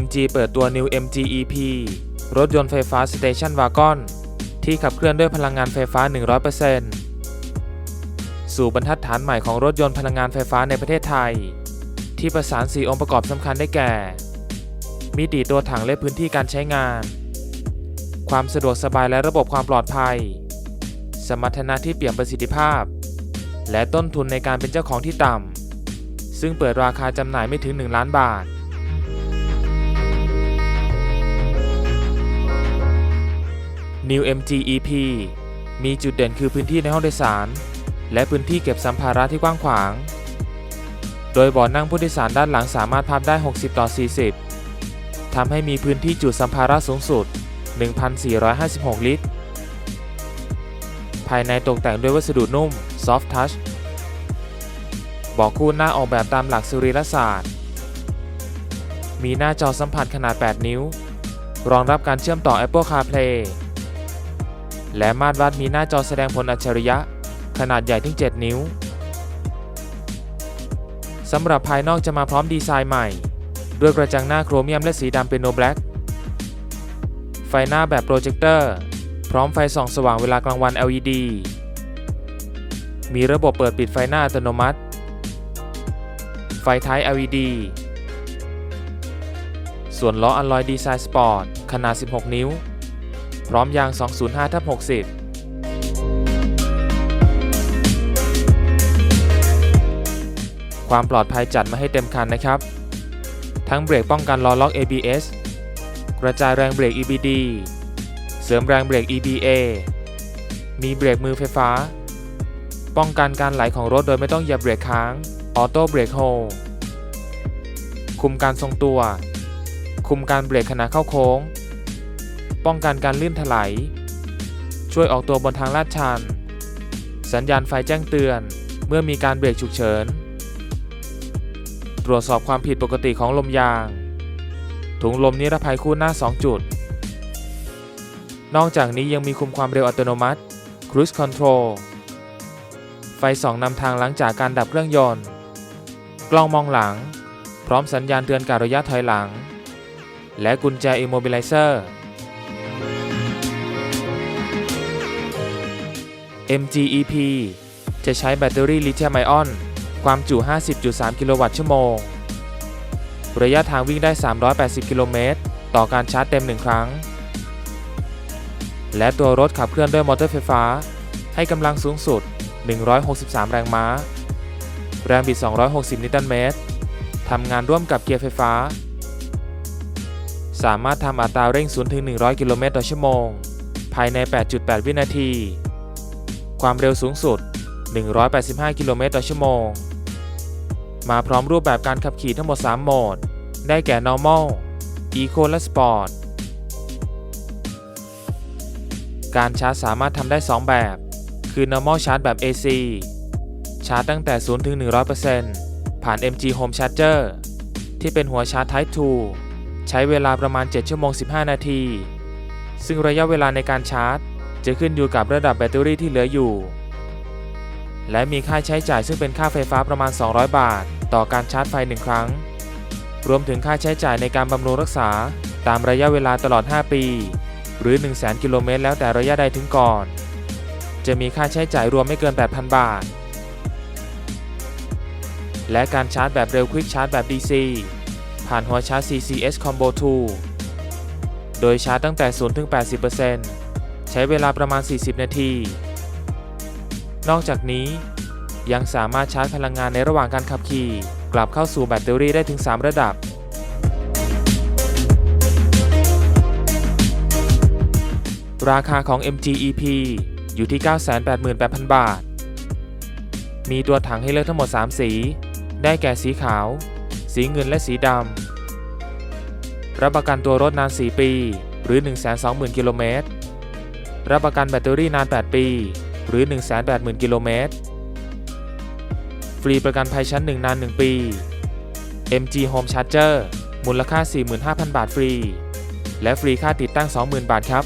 MG เปิดตัว New MG EP รถยนต์ไฟฟ้า Station Wagon ที่ขับเคลื่อนด้วยพลังงานไฟฟ้า 100%สู่บรรทัดฐานใหม่ของรถยนต์พลังงานไฟฟ้าในประเทศไทย ที่ประสาน 4 องค์ประกอบสำคัญได้แก่ มิติตัวถังและพื้นที่การใช้งาน ความสะดวกสบายและระบบความปลอดภัย สมรรถนะที่เปี่ยมประสิทธิภาพ และต้นทุนในการเป็นเจ้าของที่ต่ำซึ่งเปิดราคาจำหน่ายไม่ถึง 1 ล้านบาท New MG EP มีจุดเด่นคือพื้นที่ในห้องโดยสาร และพื้นที่เก็บสัมภาระที่กว้างขวาง โดยเบาะนั่งผู้โดยสารด้านหลังสามารถพับได้ 60 ต่อ 40 ทำให้มีพื้นที่จุดสัมภาระสูงสุด 1,456 ลิตร ภายในตกแต่งด้วยวัสดุนุ่ม Soft Touch เบอกคู่หน้าออกแบบตามหลักสุริรศาสตร์ มีหน้าจอสัมผัสขนาด 8 นิ้ว รองรับการเชื่อมต่อ Apple CarPlay และมาตรวัดมีหน้าจอแสดงผลอัจฉริยะ ขนาดใหญ่ถึง 7 นิ้ว สำหรับภายนอกจะมาพร้อมดีไซน์ใหม่ ด้วยกระจังหน้าโครเมียมและสีดำเป็นโนแบล็กไฟหน้าแบบโปรเจคเตอร์ พร้อมไฟส่องสว่างเวลากลางวัน LED มีระบบเปิดปิดไฟหน้าอัตโนมัติ ไฟท้าย LED ส่วนล้ออัลลอยดีไซน์สปอร์ตขนาด 16 นิ้ว ร้อมยาง 205ทับ60ความปลอดภัยจัดมาให้เต็มคันนะครับ ทั้งเบรกป้องกันล้อล็อก ABS กระจายแรงเบรก EBD เสริมแรงเบรก EBA มีเบรกมือไฟฟ้า ป้องกันการไหลของรถโดยไม่ต้องเหยียบเบรกค้าง ออโต้เบรกโฮคุมการทรงตัว คุมการเบรกขณะเข้าโค้ง ป้องกันการลื่นถลาย ช่วยออกตัวบนทางลาดชัน สัญญาณไฟแจ้งเตือน เมื่อมีการเบรกฉุกเฉิน ตรวจสอบความผิดปกติของลมยาง ถุงลมนิรภัยคู่หน้า 2 จุด นอกจากนี้ยังมีคุมความเร็วอัตโนมัติ Cruise Control ไฟส่องนำทางหลังจากการดับเครื่องยนต์ กล้องมองหลัง พร้อมสัญญาณเตือนการระยะถอยหลัง และกุญแจ Immobilizer MG EP จะใช้แบตเตอรี่ลิเธียมไอออน ความจุ 50.3 กิโลวัตต์ชั่วโมง ระยะทางวิ่งได้ 380 กิโลเมตร ต่อการชาร์จเต็ม 1 ครั้ง และตัวรถขับเคลื่อนด้วยมอเตอร์ไฟฟ้า ให้กำลังสูงสุด 163 แรงม้า แรงบิด 260 นิวตันเมตร ทำงานร่วมกับเกียร์ไฟฟ้า สามารถทำอัตราเร่ง0ถึง100 กิโลเมตรต่อชั่วโมง ภายใน 8.8 วินาที ความเร็วสูงสุด 185 กิโลเมตรต่อชั่วโมง มาพร้อมรูปแบบการขับขี่ทั้งหมด 3 โหมด ได้แก่ normal eco และ sport การชาร์จสามารถทำได้ 2 แบบ คือ normal charge แบบ AC ชาร์จตั้งแต่ 0 ถึง 100%ผ่าน MG Home Charger ที่เป็นหัวชาร์จ Type 2 ใช้เวลาประมาณ 7 ชั่วโมง 15 นาที ซึ่งระยะเวลาในการชาร์จ จะขึ้นอยู่กับระดับแบตเตอรี่ที่เหลืออยู่ และมีค่าใช้จ่ายซึ่งเป็นค่าไฟฟ้าประมาณ 200 บาท ต่อการชาร์จไฟ1ครั้ง รวมถึงค่าใช้จ่ายในการบำรุงรักษาตามระยะเวลาตลอด 5 ปี หรือ 100,000 กิโลเมตรแล้วแต่ระยะใดถึงก่อน จะมีค่าใช้จ่ายรวมไม่เกิน 8,000 บาท และการชาร์จแบบเร็ว Quick Charge แบบ DC ผ่านหัวชาร์จ CCS Combo 2 โดยชาร์จตั้งแต่0-80% ใช้เวลาประมาณ 40 นาที นอกจากนี้ ยังสามารถชาร์จพลังงานในระหว่างการขับขี่ กลับเข้าสู่แบตเตอรี่ได้ถึง 3 ระดับ ราคาของ MG EP อยู่ที่ 988,000 บาท มีตัวถังให้เลือกทั้งหมด 3 สี ได้แก่สีขาว สีเงินและสีดำ รับประกันตัวรถนาน 4 ปี หรือ 120,000 กิโลเมตร รับประกันแบตเตอรี่นาน 8 ปี หรือ 180,000 กิโลเมตร ฟรีประกันภัยชั้น 1 นาน 1 ปี MG Home Charger มูลค่า 45,000 บาทฟรี และฟรีค่าติดตั้ง 20,000 บาทครับ